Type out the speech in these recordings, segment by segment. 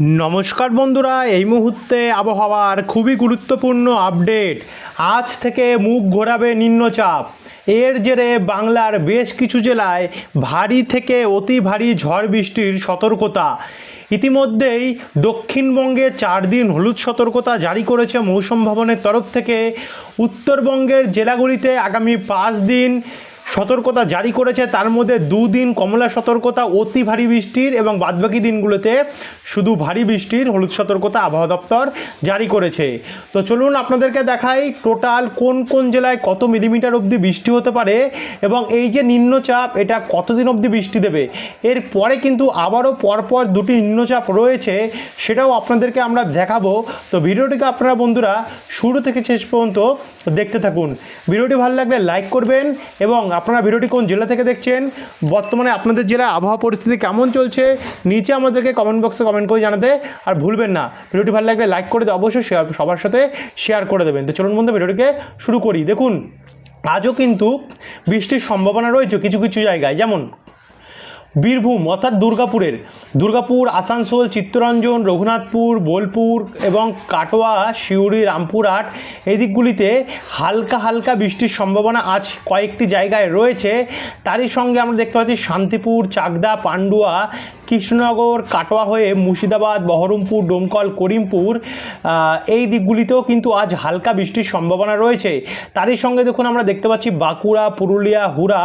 নমস্কার বন্ধুরা, এই মুহূর্তে আবহাওয়ার খুবই গুরুত্বপূর্ণ আপডেট। আজ থেকে মুখ ঘোরাবে নিম্নচাপ। এর জেরে বাংলার বেশ কিছু জেলায় ভারী থেকে অতি ভারী ঝড় বৃষ্টির সতর্কতা। ইতিমধ্যেই দক্ষিণবঙ্গে চার দিন হলুদ সতর্কতা জারি করেছে মৌসুম ভবনের তরফ থেকে। উত্তরবঙ্গের জেলাগুলিতে আগামী পাঁচ দিন সতর্কতা জারি করেছে। তার মধ্যে দুদিন কমলা সতর্কতা, অতি ভারী বৃষ্টির এবং বাদবাকি দিনগুলোতে শুধু ভারী বৃষ্টির হলুদ সতর্কতা আবহাওয়া দপ্তর জারি করেছে। তো চলুন আপনাদেরকে দেখাই টোটাল কোন কোন জেলায় কত মিলিমিটার অবধি বৃষ্টি হতে পারে এবং এই যে নিম্নচাপ, এটা কতদিন অবধি বৃষ্টি দেবে? এর পরে কিন্তু আবারও পরপর দুটি নিম্নচাপ রয়েছে, সেটাও আপনাদেরকে আমরা দেখাবো। তো ভিডিওটিকে আপনারা বন্ধুরা শুরু থেকে শেষ পর্যন্ত দেখতে থাকুন। ভিডিওটি ভালো লাগলে লাইক করবেন এবং আপনারা ভিডিওটি কোন জেলা থেকে দেখছেন? বর্তমানে আপনাদের জেলায় আবহাওয়া পরিস্থিতি কেমন চলছে? নিচে আমাদেরকে কমেন্ট বক্সে কমেন্ট করে জানাতে আর ভুলবেন না। ভিডিওটি ভালো লাগলে লাইক করে দিয়ে অবশ্যই শেয়ার সবার সাথে শেয়ার করে দেবেন। তো চলুন বন্ধু, ভিডিওটিকে শুরু করি। দেখুন, আজও কিন্তু বৃষ্টির সম্ভাবনা রয়েছে কিছু কিছু জায়গায়। যেমন বীরভূম, অর্থাৎ দুর্গাপুরের। দুর্গাপুর, আসানসোল, চিত্তরঞ্জন, রঘুনাথপুর, বোলপুর এবং কাটোয়া, সিউড়ি, রামপুরহাট এই দিকগুলিতে হালকা হালকা বৃষ্টির সম্ভাবনা আজ কয়েকটি জায়গায় রয়েছে। তারই সঙ্গে আমরা দেখতে পাচ্ছি শান্তিপুর, চাকদা, পান্ডুয়া কৃষ্ণনগর, কাটোয়া হয়ে মুর্শিদাবাদ, বহরমপুর, ডোমকল, করিমপুর এই দিকগুলিতেও কিন্তু আজ হালকা বৃষ্টির সম্ভাবনা রয়েছে। তারই সঙ্গে দেখুন আমরা দেখতে পাচ্ছি বাঁকুড়া, পুরুলিয়া, হুড়া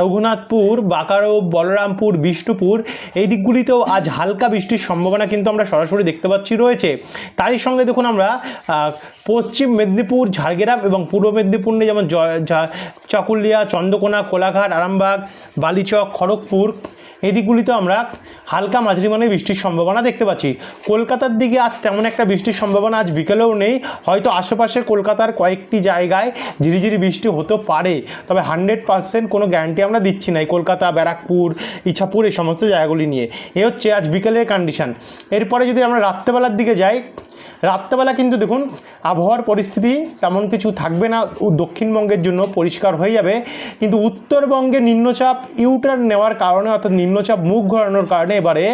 রঘুনাথপুর, বাকারো, বলরামপুর, বিষ্ণুপুর, এই দিকগুলিতেও আজ হালকা বৃষ্টির সম্ভাবনা কিন্তু আমরা সরাসরি দেখতে পাচ্ছি রয়েছে। তারই সঙ্গে দেখুন আমরা পশ্চিম মেদিনীপুর, ঝাড়গ্রাম এবং পূর্ব মেদিনীপুর নিয়ে যেমন চকুলিয়া, চন্দ্রকোনা, কোলাঘাট, আরামবাগ, বালিচক, খড়গপুর এই দিকগুলিতে আমরা হালকা মাঝারি মানের বৃষ্টির সম্ভাবনা দেখতে পাচ্ছি। কলকাতার দিকে আজ তেমন একটা বৃষ্টির সম্ভাবনা আজ বিকেলেও নেই। হয়তো আশেপাশের কলকাতার কয়েকটি জায়গায় ঝিরিঝিরি বৃষ্টি হতে পারে। তবে হান্ড্রেড পার্সেন্ট কোনো গ্যারান্টি আমরা দিচ্ছি না। কলকাতা, ব্যারাকপুর, ইছাপুর এই সমস্ত জায়গাগুলি নিয়ে। এ হচ্ছে আজ বিকেলের কন্ডিশন এরপরে যদি আমরা রাত্রেবেলার দিকে যাই, রাত্রেবেলা কিন্তু দেখুন, আবহাওয়ার পরিস্থিতি তেমন কিছু থাকবে না। দক্ষিণবঙ্গের জন্য পরিষ্কার হয়ে যাবে। কিন্তু উত্তরবঙ্গে নিম্নচাপ ইউটার্ন নেওয়ার কারণে অর্থাৎ নিম্নচাপ মুখ ঘোরানোর কারণে এবারে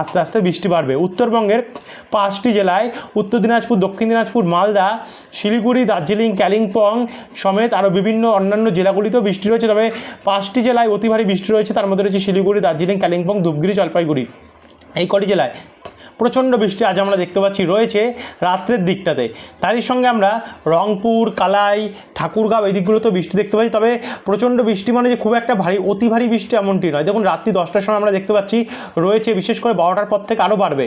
আস্তে আস্তে বৃষ্টি বাড়বে। উত্তরবঙ্গের পাঁচটি জেলায় উত্তর দিনাজপুর, দক্ষিণ দিনাজপুর, মালদা, শিলিগুড়ি, দার্জিলিং, কালিম্পং সমেত আরও বিভিন্ন অন্যান্য জেলাগুলিতেও বৃষ্টি রয়েছে। তবে পাঁচটি জেলায় অতি ভারী বৃষ্টি রয়েছে। তার মধ্যে রয়েছে শিলিগুড়ি, দার্জিলিং, কালিম্পং, ধূপগুড়ি, জলপাইগুড়ি। এই কটি জেলায় প্রচণ্ড বৃষ্টি আজ আমরা দেখতে পাচ্ছি রয়েছে রাত্রের দিকটাতে। তারই সঙ্গে আমরা রংপুর, কালাই, ঠাকুরগাঁও এই দিকগুলোতেও বৃষ্টি দেখতে পাচ্ছি। তবে প্রচণ্ড বৃষ্টি মানে যে খুব একটা ভারী, অতি ভারী বৃষ্টি এমনটি নয়। দেখুন, রাত্রি দশটার সময় আমরা দেখতে পাচ্ছি রয়েছে, বিশেষ করে বারোটার পর থেকে আরও বাড়বে।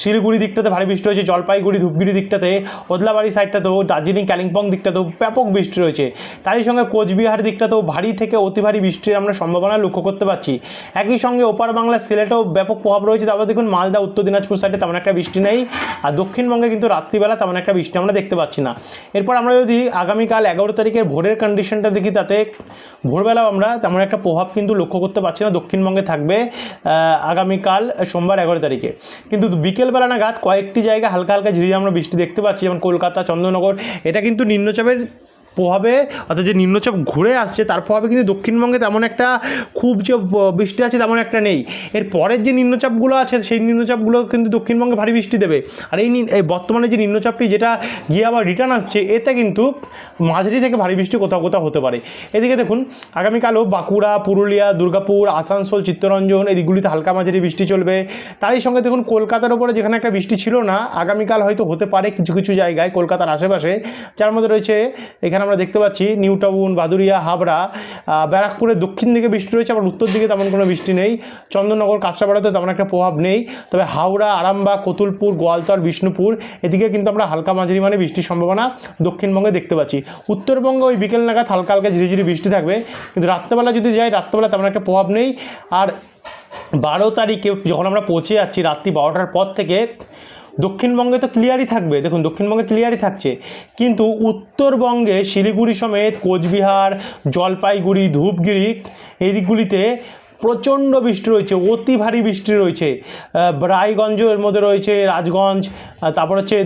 শিলিগুড়ি দিকটাতে ভারী বৃষ্টি রয়েছে, জলপাইগুড়ি, ধূপগুড়ি দিকটাতে, ওদলাবাড়ি সাইডটাতেও, দার্জিলিং, কালিম্পং দিকটাতেও ব্যাপক বৃষ্টি রয়েছে। তারই সঙ্গে কোচবিহার দিকটাতেও ভারী থেকে অতি ভারী বৃষ্টির আমরা সম্ভাবনা লক্ষ্য করতে পারছি একই সঙ্গে ওপার বাংলার সিলেটেও ব্যাপক প্রভাব রয়েছে। তারপর দেখুন, মালদা, উত্তর দিনাজপুর সাইডে তেমন একটা বৃষ্টি নেই, আর দক্ষিণবঙ্গে কিন্তু রাত্রিবেলা তেমন একটা বৃষ্টি আমরা দেখতে পাচ্ছি না। এরপর আমরা যদি আগামীকাল এগারো তারিখের ভোরের কন্ডিশনটা দেখি, তাতে ভোরবেলাও আমরা তেমন একটা প্রভাব কিন্তু লক্ষ্য করতে পারছি না, দক্ষিণবঙ্গে থাকবে আগামীকাল সোমবার এগারো তারিখে। কিন্তু বিকেলবেলা নাগাদ কয়েকটি জায়গায় হালকা হালকা ঝিরিঝিরি আমরা বৃষ্টি দেখতে পাচ্ছি, যেমন কলকাতা, চন্দ্রনগর, এটা কিন্তু নিম্নচাপের প্রভাবে, অর্থাৎ যে নিম্নচাপ ঘুরে আসছে, তার প্রভাবে কিন্তু দক্ষিণবঙ্গে তেমন একটা খুব যে বৃষ্টি আছে তেমন একটা নেই। এর পরের যে নিম্নচাপগুলো আছে, সেই নিম্নচাপগুলো কিন্তু দক্ষিণবঙ্গে ভারী বৃষ্টি দেবে। আর এই বর্তমানে যে নিম্নচাপটি যেটা গিয়ে আবার রিটার্ন আসছে, এতে কিন্তু মাঝারি থেকে ভারী বৃষ্টি কোথাও কোথাও হতে পারে। এদিকে দেখুন, আগামীকালও বাঁকুড়া, পুরুলিয়া, দুর্গাপুর, আসানসোল, চিত্তরঞ্জন এই দিকগুলিতে হালকা মাঝারি বৃষ্টি চলবে। তারই সঙ্গে দেখুন, কলকাতার ওপরে যেখানে একটা বৃষ্টি ছিল না, আগামীকাল হয়তো হতে পারে কিছু কিছু জায়গায় কলকাতার আশেপাশে, যার মধ্যে রয়েছে এখানে আমরা দেখতে পাচ্ছি নিউ টাউন বাদুরিয়া হাবড়া ব্যারাকপুরের দক্ষিণ দিকে বৃষ্টি রয়েছে, আবার উত্তর দিকে তেমন কোনো বৃষ্টি নেই। চন্দননগর কাঁচরাপাড়াতে তেমন একটা প্রভাব নেই। তবে হাওড়া, আরামবাগ, কতুলপুর, গোয়ালতর, বিষ্ণুপুর, এদিকে কিন্তু আমরা হালকা মাঝারি মানে বৃষ্টির সম্ভাবনা দক্ষিণবঙ্গে দেখতে পাচ্ছি। উত্তরবঙ্গে ওই বিকেল নাগাদ হালকা হালকা ঝিরিঝিরি বৃষ্টি থাকবে। কিন্তু রাত্রেবেলা যদি যাই, রাত্রেবেলা তেমন একটা প্রভাব নেই। আর বারো তারিখে যখন আমরা পৌঁছে যাচ্ছি রাত্রি বারোটার পর থেকে দক্ষিণবঙ্গে তো ক্লিয়ারই থাকবে, দেখুন দক্ষিণবঙ্গে ক্লিয়ারই থাকছে। কিন্তু উত্তরবঙ্গে শিলিগুড়ি সমেত কোচবিহার, জলপাইগুড়ি, ধূপগিরি, এই দিকগুলিতে প্রচণ্ড বৃষ্টি রয়েছে অতি ভারী বৃষ্টি রয়েছে। আহ, রায়গঞ্জ এর মধ্যে রয়েছে রাজগঞ্জ তারপর হচ্ছে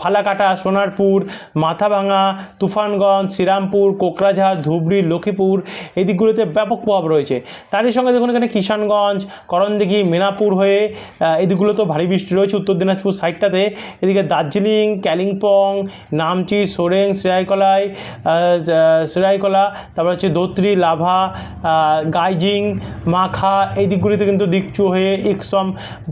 ফালাকাটা সোনারপুর মাথাভাঙা তুফানগঞ্জ শ্রীরামপুর কোকরাঝাড় ধুবড়ি লক্ষ্মীপুর এই দিকগুলোতে ব্যাপক প্রভাব রয়েছে। তারই সঙ্গে দেখুন এখানে কিষানগঞ্জ করণদিঘি মিনাপুর হয়ে আহ, এই দিকগুলোতেও ভারী বৃষ্টি রয়েছে। উত্তর দিনাজপুর সাইডটাতে এদিকে দার্জিলিং কালিম্পং নামচি সোরেং শ্রেয়াইকলাই শ্রেয়াইকলা তারপর হচ্ছে দোত্রি লাভা গাইজিং মাখা, এই দিকগুলিতে কিন্তু দিকচু হয়ে ইকসম,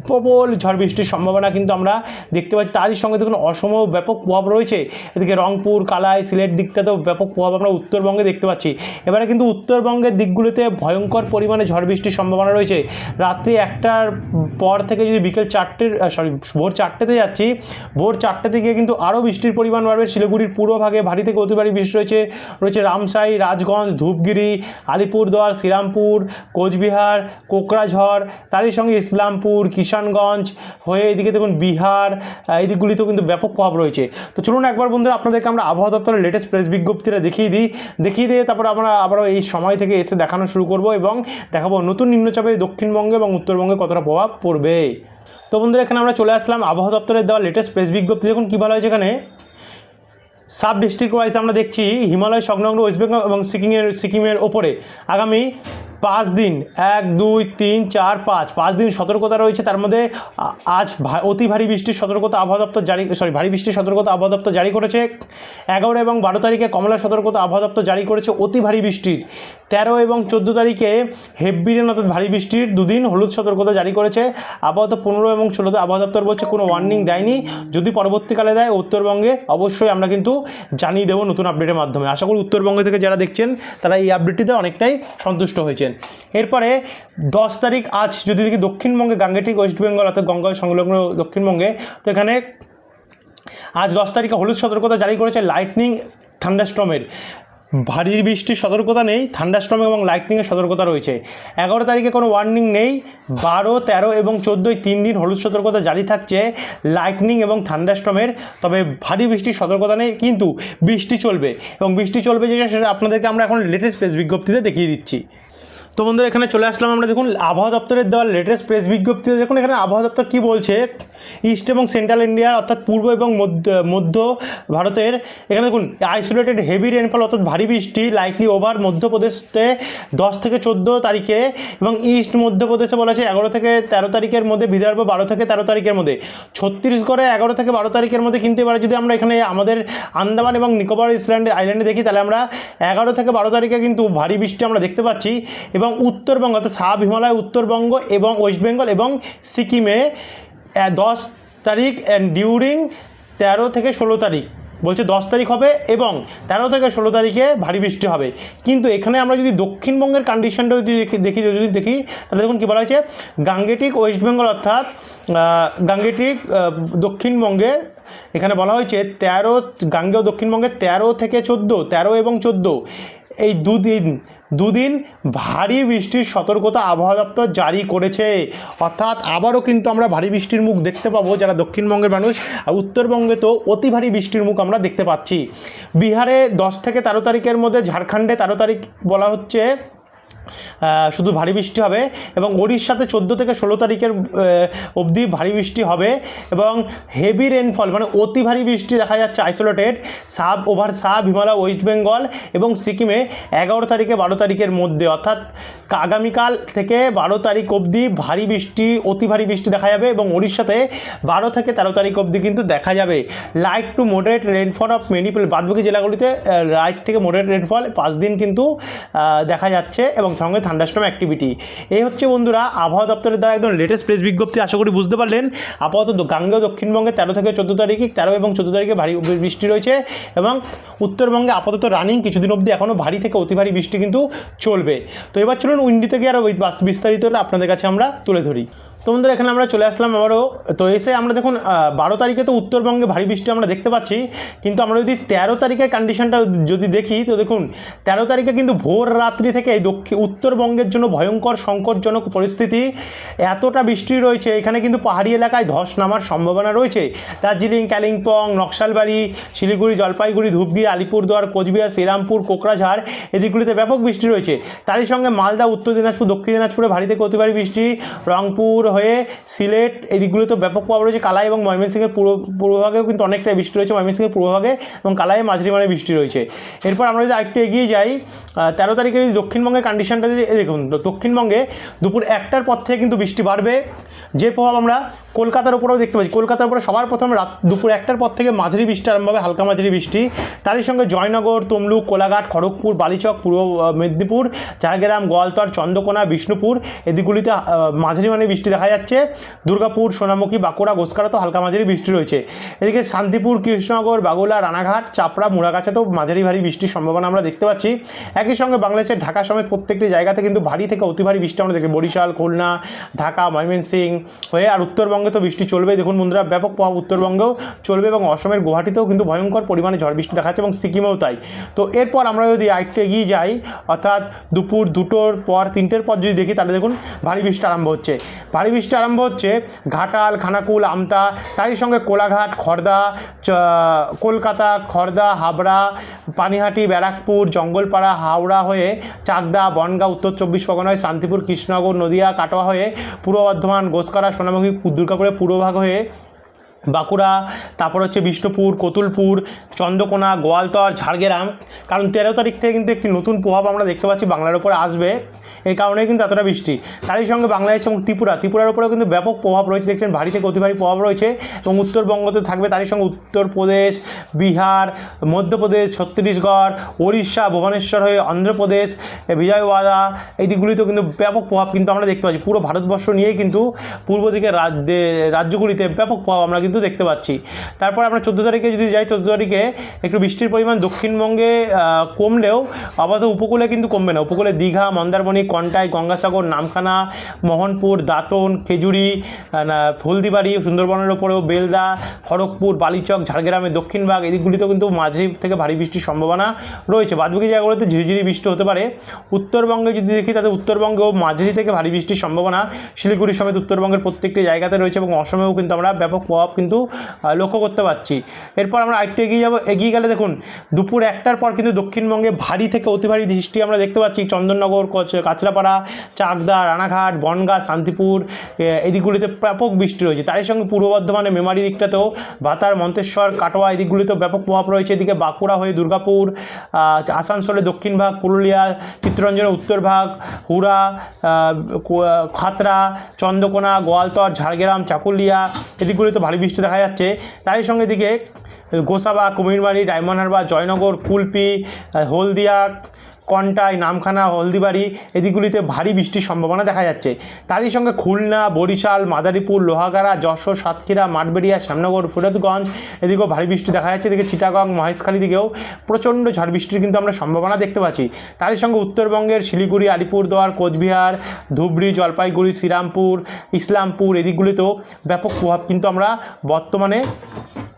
প্রবল ঝড় বৃষ্টির সম্ভাবনা কিন্তু আমরা দেখতে পাচ্ছি। তারই সঙ্গে দেখুন অসম ব্যাপক প্রভাব রয়েছে। এদিকে রংপুর, কালাই, সিলেট দিকটাতেও ব্যাপক প্রভাব আমরা উত্তরবঙ্গে দেখতে পাচ্ছি। এবারে কিন্তু উত্তরবঙ্গের দিকগুলিতে ভয়ঙ্কর পরিমাণে ঝড় বৃষ্টির সম্ভাবনা রয়েছে। রাত্রি একটার পর থেকে যদি বিকেল চারটের সরি ভোর চারটেতে যাচ্ছি, ভোর চারটে থেকে কিন্তু আরও বৃষ্টির পরিমাণ বাড়বে। শিলিগুড়ির পুরো ভাগে ভারী থেকে অতি ভারী বৃষ্টি রয়েছে। রয়েছে রামসাই, রাজগঞ্জ, ধূপগিরি, আলিপুরদুয়ার, শ্রীরামপুর, কোচবিহার কোকরাঝড়, তারই সঙ্গে ইসলামপুর, কিষানগঞ্জ, হয়ে এদিকে দেখুন বিহার এই দিকগুলিতেও কিন্তু ব্যাপক প্রভাব রয়েছে। তো চলুন একবার বন্ধুরা আপনাদেরকে আমরা আবহাওয়া দপ্তরের লেটেস্ট প্রেস বিজ্ঞপ্তিটা দেখিয়ে দিই। দেখিয়ে দিয়ে তারপর আমরা আবারও এই সময় থেকে এসে দেখানো শুরু করব এবং দেখাবো নতুন নিম্নচাপে দক্ষিণবঙ্গে এবং উত্তরবঙ্গে কতটা প্রভাব পড়বে। তো বন্ধুরা, এখানে আমরা চলে আসলাম আবহাওয়া দপ্তরের দেওয়া লেটেস্ট প্রেস বিজ্ঞপ্তি। দেখুন কী বলা হয়েছে এখানে। সাব ডিস্ট্রিক্ট ওয়াইজ আমরা দেখছি হিমালয়, সংলগ্ন ওয়েস্ট বেঙ্গল এবং সিকিমের সিকিমের ওপরে। আগামী পাঁচ দিন, এক, দুই, তিন, চার, পাঁচ। পাঁচ দিন সতর্কতা রয়েছে। তার মধ্যে আজ অতি ভারী বৃষ্টির সতর্কতা আবহাওয়া দপ্তর জারি সরি ভারী বৃষ্টির সতর্কতা আবহাওয়া দপ্তর জারি করেছে। এগারো এবং বারো তারিখে কমলা সতর্কতা আবহাওয়া দপ্তর জারি করেছে। অতি ভারী বৃষ্টির। তেরো এবং চোদ্দ তারিখে হেভি অর্থাৎ ভারী বৃষ্টির দুদিন হলুদ সতর্কতা জারি করেছে। আপাতত পনেরো এবং ষোলোতে আবহাওয়া দপ্তর বলছে কোনো ওয়ার্নিং দেয়নি। যদি পরবর্তীকালে দেয় উত্তরবঙ্গে, অবশ্যই আমরা কিন্তু জানিয়ে দেবো নতুন আপডেটের মাধ্যমে। আশা করি উত্তরবঙ্গ থেকে যারা দেখছেন, তারা এই আপডেটটিতে অনেকটাই সন্তুষ্ট হয়েছেন। এরপরে দশ তারিখ আজ যদি দেখি দক্ষিণবঙ্গে গাঙ্গেটিক ওয়েস্ট বেঙ্গল অর্থাৎ গঙ্গা সংলগ্ন দক্ষিণবঙ্গে, তো এখানে আজ দশ তারিখে হলুদ সতর্কতা জারি করেছে লাইটনিং থান্ডারস্টমের ভারী বৃষ্টির সতর্কতা নেই থান্ডাস্ট্রম এবং লাইটনিংয়ের সতর্কতা রয়েছে। এগারো তারিখে কোনো ওয়ার্নিং নেই, বারো, তেরো এবং চোদ্দোই তিন দিন হলুদ সতর্কতা জারি থাকছে লাইটনিং এবং থান্ডাস্ট্রমের তবে ভারী বৃষ্টির সতর্কতা নেই, কিন্তু বৃষ্টি চলবে। এবং বৃষ্টি চলবে যেটা সেটা আপনাদেরকে আমরা এখন লেটেস্ট প্রেস বিজ্ঞপ্তিতে দেখিয়ে দিচ্ছি। তো বন্ধুরা, এখানে চলে আসলাম আমরা। দেখুন, আবহাওয়া দপ্তরের দেওয়া লেটেস্ট প্রেস বিজ্ঞপ্তিতে। দেখুন, এখানে আবহাওয়া দপ্তর কী বলছে? ইস্ট এবং সেন্ট্রাল ইন্ডিয়া অর্থাৎ পূর্ব এবং মধ্য ভারতের। এখানে দেখুন আইসোলেটেড হেভি রেনফল অর্থাৎ ভারী বৃষ্টি লাইকলি ওভার মধ্যপ্রদেশতে দশ থেকে চোদ্দ তারিখে এবং ইস্ট মধ্যপ্রদেশে বলা আছে এগারো থেকে তেরো তারিখের মধ্যে, বিদর্ভ বারো থেকে তেরো তারিখের মধ্যে। ছত্তিশগড়ে এগারো থেকে বারো তারিখের মধ্যে কিন্তু এবারে যদি আমরা এখানে আমাদের আন্দামান এবং নিকোবর ইসল্যান্ডে আইল্যান্ডে দেখি, তাহলে আমরা এগারো থেকে বারো তারিখে কিন্তু ভারী বৃষ্টি আমরা দেখতে পাচ্ছি। এবং উত্তরবঙ্গ, অর্থাৎ সাব হিমালয়, উত্তরবঙ্গ এবং ওয়েস্ট বেঙ্গল এবং সিকিমে দশ তারিখ অ্যান্ড ডিউরিং তেরো থেকে ষোলো তারিখ। বলছে দশ তারিখ হবে এবং তেরো থেকে ষোলো তারিখে ভারী বৃষ্টি হবে। কিন্তু এখানে আমরা যদি দক্ষিণবঙ্গের কন্ডিশনটা যদি দেখি দেখি, যদি দেখি, তাহলে দেখুন কী বলা হয়েছে? গাঙ্গেটিক ওয়েস্ট বেঙ্গল অর্থাৎ গাঙ্গেটিক দক্ষিণবঙ্গের, এখানে বলা হয়েছে তেরো, গাঙ্গেয় দক্ষিণবঙ্গের তেরো থেকে চোদ্দ, তেরো এবং চোদ্দ। এই দুদিন দুদিন ভারী বৃষ্টির সতর্কতা আবহাওয়া দপ্তর জারি করেছে। অর্থাৎ আবারও কিন্তু আমরা ভারী বৃষ্টির মুখ দেখতে পাবো, যারা দক্ষিণবঙ্গের মানুষ। আর উত্তরবঙ্গে তো অতি ভারী বৃষ্টির মুখ আমরা দেখতে পাচ্ছি। বিহারে দশ থেকে তেরো তারিখের মধ্যে, ঝাড়খণ্ডে তেরো তারিখ বলা হচ্ছে শুধু ভারী বৃষ্টি হবে এবং ওড়িশাতে চোদ্দ থেকে ষোলো তারিখের অবধি ভারী বৃষ্টি হবে এবং হেভি রেনফল মানে অতি ভারী বৃষ্টি দেখা যাচ্ছে isolated sub over sub Himalaya West Bengal এবং সিকিমে এগারো তারিখে বারো তারিখের মধ্যে। অর্থাৎ আগামীকাল থেকে বারো তারিখ অবধি ভারী বৃষ্টি, অতি ভারী বৃষ্টি দেখা যাবে এবং ওড়িশাতে বারো থেকে তেরো তারিখ অবধি কিন্তু দেখা যাবে। Light to moderate rainfall of many বাদবাকি জেলাগুলিতে লাইট থেকে মডারেট রেনফল পাঁচ দিন কিন্তু দেখা যাচ্ছে। এবং সঙ্গে থান্ডাস্টম অ্যাক্টিভিটি এই হচ্ছে বন্ধুরা, আবহাওয়া দপ্তরের দ্বারা একদম লেটেস্ট প্রেস বিজ্ঞপ্তি। আশা করি বুঝতে পারলেন। আপাতত গাঙ্গেয় দক্ষিণবঙ্গে তেরো থেকে চোদ্দ তারিখে, তেরো এবং চোদ্দ তারিখে ভারী বৃষ্টি রয়েছে এবং উত্তরবঙ্গে আপাতত রানিং কিছুদিন অবধি এখনও ভারী থেকে অতি ভারী বৃষ্টি কিন্তু চলবে। তো এবার চলুন উইন্ডি থেকে আরও বিস্তারিত আপনাদের কাছে আমরা তুলে ধরি। তো বন্ধুরা, এখানে আমরা চলে আসলাম আবারও। তো এসে আমরা দেখুন বারো তারিখে তো উত্তরবঙ্গে ভারী বৃষ্টি আমরা দেখতে পাচ্ছি। কিন্তু আমরা যদি তেরো তারিখের কন্ডিশনটা যদি দেখি, তো দেখুন, তেরো তারিখে কিন্তু ভোর রাত্রি থেকে এই দক্ষিণ, উত্তরবঙ্গের জন্য ভয়ঙ্কর, সংকটজনক পরিস্থিতি। এতটা বৃষ্টি রয়েছে, এখানে কিন্তু পাহাড়ি এলাকায় ধস নামার সম্ভাবনা রয়েছে। দার্জিলিং, কালিম্পং, নকশালবাড়ি, শিলিগুড়ি, জলপাইগুড়ি ধূপগিরি আলিপুরদুয়ার, কোচবিহার, শ্রীরামপুর, কোকরাঝাড়, এদিকগুলিতে ব্যাপক বৃষ্টি রয়েছে। তারই সঙ্গে মালদা, উত্তর দিনাজপুর, দক্ষিণ দিনাজপুরে ভারী থেকে অতি বৃষ্টি। রংপুর হয়ে সিলেট এই দিকগুলিতে ব্যাপক প্রভাব রয়েছে। কালাই এবং ময়মনসিংহের পূর্ব পূর্বভাগেও কিন্তু অনেকটাই বৃষ্টি রয়েছে। ময়মনসিংহের পূর্বভাগে এবং কালাইয়ে মাঝারি মানে বৃষ্টি রয়েছে। এরপর আমরা যদি আরেকটু এগিয়ে যাই তেরো তারিখে যদি দক্ষিণবঙ্গের কন্ডিশনটা দেখুন দক্ষিণবঙ্গে দুপুর একটার পর থেকে কিন্তু বৃষ্টি বাড়বে। যে প্রভাব আমরা কলকাতার উপরেও দেখতে পাচ্ছি। কলকাতার উপরে সবার প্রথমে রাত দুপুর একটার পর থেকে মাঝারি বৃষ্টি আরম্ভ হবে, হালকা মাঝারি বৃষ্টি। তারই সঙ্গে জয়নগর, তমলুক, কোলাঘাট, খড়গপুর, বালিচক, পূর্ব মেদিনীপুর, ঝাড়গ্রাম, গোয়ালতর, চন্দ্রকোনা, বিষ্ণুপুর এদিকগুলিতে মাঝারি মানে বৃষ্টি দেখা যাচ্ছে। দুর্গাপুর, সোনামুখী, বাঁকুড়া গোসকারা তো হালকা মাঝারি বৃষ্টি রয়েছে। এদিকে শান্তিপুর, কৃষ্ণনগর, বাগুলা, রানাঘাট, চাপড়া, মুড়াগাছাতেও মাঝারি ভারী বৃষ্টির সম্ভাবনা আমরা দেখতে পাচ্ছি। একই সঙ্গে বাংলাদেশের ঢাকা সমেত প্রত্যেকটি জায়গাতে কিন্তু ভারী থেকে অতি ভারী বৃষ্টি আমরা দেখি বরিশাল, খুলনা, ঢাকা ময়মনসিং হয়ে আর উত্তরবঙ্গে তো বৃষ্টি চলবেই। দেখুন বন্ধুরা, ব্যাপক প্রভাব উত্তরবঙ্গেও চলবে এবং অসমের গুয়াহাটিতেও কিন্তু ভয়ঙ্কর পরিমাণে ঝড় বৃষ্টি দেখাচ্ছে এবং সিকিমেও তাই। তো এরপর আমরা যদি আরেকটু এগিয়ে যাই, অর্থাৎ দুপুর দুটোর পর, তিনটের পর যদি দেখি, তাহলে দেখুন ভারী বৃষ্টি আরম্ভ হচ্ছে। ভারী বৃষ্টি আরম্ভ হচ্ছে। ঘাটাল, খানাকুল, আমতা, তারই সঙ্গে কোলাঘাট, খর্দা কলকাতা, খর্দা, হাবড়া, পানিহাটি, ব্যারাকপুর, জঙ্গলপাড়া, হাওড়া হয়ে চাকদা, বনগাঁ, উত্তর চব্বিশ পরগনা হয়ে শান্তিপুর, কৃষ্ণনগর, নদিয়া, কাটোয়া হয়ে পূর্ব বর্ধমান, গোসকারা, সোনামুখী, দুর্গাপুরে পূর্বভাগ হয়ে বাঁকুড়া, তারপর হচ্ছে বিষ্ণুপুর, কতুলপুর, চন্দ্রকোনা, গোয়ালতর, ঝাড়গ্রাম। কারণ তেরো তারিখ থেকে কিন্তু একটি নতুন প্রভাব আমরা দেখতে পাচ্ছি বাংলার উপরে আসবে। এর কারণেই কিন্তু এতটা বৃষ্টি। তারই সঙ্গে বাংলাদেশ এবং ত্রিপুরা। ত্রিপুরার উপরেও কিন্তু ব্যাপক প্রভাব রয়েছে। দেখছেন ভারী থেকে অতি ভারী প্রভাব রয়েছে এবং উত্তরবঙ্গতে থাকবে। তারই সঙ্গে উত্তরপ্রদেশ, বিহার, মধ্যপ্রদেশ, ছত্তিশগড় উড়িষ্যা ভুবনেশ্বর হয়ে অন্ধ্রপ্রদেশ এ বিজয়ওয়াড়া এই দিকগুলিতেও কিন্তু ব্যাপক প্রভাব কিন্তু আমরা দেখতে পাচ্ছি। পুরো ভারতবর্ষ নিয়েই কিন্তু পূর্ব রাজ্যে, রাজ্যগুলিতে ব্যাপক প্রভাব আমরা কিন্তু দেখতে পাচ্ছি। তারপর আমরা চোদ্দ তারিখে যদি যাই, চোদ্দ তারিখে একটু বৃষ্টির পরিমাণ দক্ষিণবঙ্গে কমলেও আপাতত উপকূলে কিন্তু কমবে না। উপকূলে দীঘা, মন্দারমণি, কন্টাই, গঙ্গাসাগর, নামখানা, মোহনপুর, দাঁতন, খেজুরি হলদিবাড়ি, সুন্দরবনের ওপরেও বেলদা, খড়গপুর, বালিচক, ঝাড়গ্রামের দক্ষিণভাগ এদিকগুলিতেও কিন্তু মাঝারি থেকে ভারী বৃষ্টির সম্ভাবনা রয়েছে। বাদবাকি জায়গাগুলোতে ঝিরিঝিরি বৃষ্টি হতে পারে। উত্তরবঙ্গে যদি দেখি তাদের উত্তরবঙ্গেও মাঝারি থেকে ভারী বৃষ্টির সম্ভাবনা। শিলিগুড়ি সমেত উত্তরবঙ্গের প্রত্যেকটি জায়গাতে রয়েছে এবং অসমেও কিন্তু আমরা ব্যাপক প্রভাব কিন্তু লক্ষ্য করতে পারছি। এরপর আমরা আরেকটু এগিয়ে যাব। এগিয়ে গেলে দেখুন, দুপুর একটার পর কিন্তু দক্ষিণবঙ্গে ভারী থেকে অতি ভারী বৃষ্টি আমরা দেখতে পাচ্ছি। চন্দননগর কাঁচরাপাড়া, চাকদা, রানাঘাট, বনগাঁ, শান্তিপুর এদিকগুলিতে ব্যাপক বৃষ্টি রয়েছে। তারই সঙ্গে পূর্ব বর্ধমানে মেমারি দিকটাতেও ভাতার মন্তেশ্বর, কাটোয়া এই দিকগুলিতেও ব্যাপক প্রভাব রয়েছে। এদিকে বাঁকুড়া হয়ে দুর্গাপুর আসানসোলের দক্ষিণ ভাগ, পুরুলিয়া, চিত্তরঞ্জনের উত্তর ভাগ, হুড়া খাতরা, চন্দ্রকোনা, গোয়ালতর, ঝাড়গ্রাম, চাকুলিয়া এদিকগুলিতে ভারী বৃষ্টি দেখা যাচ্ছে। তারই সঙ্গে দিকে গোসাবা কুমিরবাড়ি ডায়মন্ড হারবার জয়নগর কুলপি হলদিয়া কন্টাই, নামখানা, হলদিবাড়ি এদিকগুলিতে ভারী বৃষ্টির সম্ভাবনা দেখা যাচ্ছে। তারই সঙ্গে খুলনা, বরিশাল, মাদারীপুর, লোহাগাড়া, যশোর, সাতক্ষীরা, মাঠবেড়িয়া, শ্যামনগর, ফরিদগঞ্জ এদিকেও ভারী বৃষ্টি দেখা যাচ্ছে। এদিকে চিটাগং, মহেশখালী দিকেও প্রচণ্ড ঝড় বৃষ্টির কিন্তু আমরা সম্ভাবনা দেখতে পাচ্ছি। তারই সঙ্গে উত্তরবঙ্গের শিলিগুড়ি, আলিপুরদুয়ার, কোচবিহার, ধুবড়ি, জলপাইগুড়ি, শ্রীরামপুর, ইসলামপুর এদিকগুলিতেও ব্যাপক প্রভাব কিন্তু আমরা বর্তমানে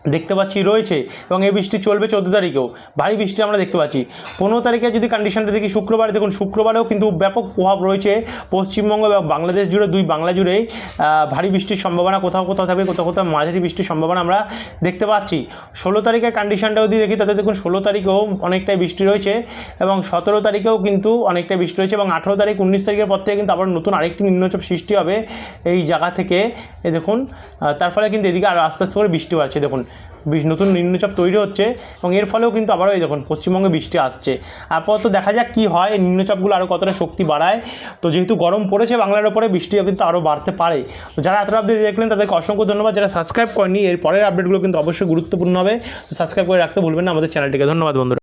দেখতে পাচ্ছি রয়েছে এবং এই বৃষ্টি চলবে চোদ্দ তারিখেও। ভারী বৃষ্টি আমরা দেখতে পাচ্ছি। পনেরো তারিখে যদি কন্ডিশনটা দেখি শুক্রবার দেখুন শুক্রবারেও কিন্তু ব্যাপক প্রভাব রয়েছে পশ্চিমবঙ্গ এবং বাংলাদেশ জুড়ে দুই বাংলা আহ, ভারী বৃষ্টির সম্ভাবনা কোথাও কোথাও থাকবে কোথাও কোথাও মাঝারি বৃষ্টির সম্ভাবনা আমরা দেখতে পাচ্ছি। ষোলো তারিখের কন্ডিশনটা যদি দেখি তাতে দেখুন ষোলো তারিখেও অনেকটাই বৃষ্টি রয়েছে এবং সতেরো তারিখেও কিন্তু অনেকটাই বৃষ্টি রয়েছে এবং আঠেরো তারিখ উনিশ তারিখের পর থেকে কিন্তু আবার নতুন আরেকটি নিম্নচাপ সৃষ্টি হবে এই জায়গা থেকে। দেখুন তার ফলে কিন্তু এদিকে আরও আস্তে আস্তে করে বৃষ্টি বাড়ছে দেখুন। নতুন নিম্নচাপ তৈরি হচ্ছে এবং এর ফলেও কিন্তু আবারও এই দেখুন, পশ্চিমবঙ্গে বৃষ্টি আসছে। আপাতত দেখা যাক কি হয়, নিম্নচাপগুলো আরও কতটা শক্তি বাড়ায়। তো যেহেতু গরম পড়েছে, বাংলার ওপরে বৃষ্টি কিন্তু আরও বাড়তে পারে। তো যারা এতটা আপডেট দেখলেন, তাদেরকে অসংখ্য ধন্যবাদ। যারা সাবস্ক্রাইব করেনি এর পরের আপডেটগুলো কিন্তু অবশ্যই গুরুত্বপূর্ণ হবে। সাবস্ক্রাইব করে রাখতে ভুলবেন না, আমাদের চ্যানেলটিকে ধন্যবাদ, বন্ধুরা।